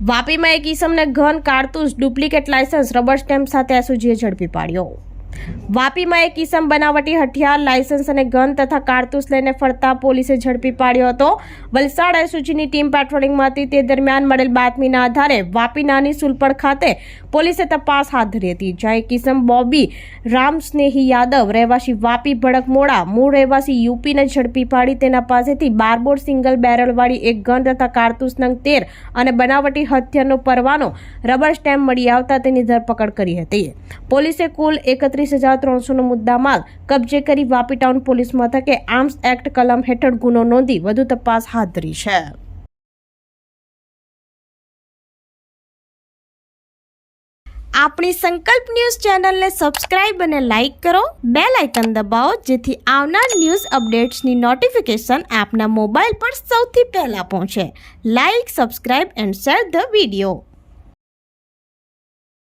વાપીમાં એક ઈસમને ઘન કારતૂસ ડુપ્લિકેટ લાયસન્સ રબર સ્ટેમ્પ સાથે એસઓજીએ ઝડપી પાડ્યો. વાપીમાં એક ઈસમ બનાવટી હથિયાર, લાયસન્સ અને ગન તથા કારતૂસ લઈને ફરતા પોલીસે ઝડપી પાડ્યો હતો. વલસાડ એસઓજીની ટીમ પેટ્રોલિંગમાં હતી તે દરમિયાન મળેલ બાતમીના આધારે વાપી નાની સુલપડ ખાતે પોલીસે તપાસ હાથ ધરી હતી, જ્યાં એક ઈસમ બોબી રામ સ્નેહી યાદવ, રહેવાસી વાપી ભડકમોડા, મૂળ રહેવાસી યુપીને ઝડપી પાડી તેના પાસેથી બારબોર સિંગલ બેરલવાળી એક ગન તથા કારતૂસ નંગ તેર અને બનાવટી હથિયારનો પરવાનો રબર સ્ટેમ્પ મળી આવતા તેની ધરપકડ કરી હતી. પોલીસે કુલ એકત્રીસ હજાર ત્રણસોનો મુદ્દામાલ કબજે કરી વાપી ટાઉન પોલીસ મથકે આર્મ્સ એક્ટ કલમ હેઠળ ગુનો નોંધી વધુ તપાસ હાથ ધરી છે. આપણી સંકલ્પ ન્યૂઝ ચેનલને સબસ્ક્રાઇબ અને લાઇક કરો બે લાઇકન દબાવો, જેથી આવનાર ન્યૂઝ અપડેટ્સની નોટિફિકેશન આપના મોબાઈલ પર સૌથી પહેલાં પહોંચે. Like, subscribe and share the video.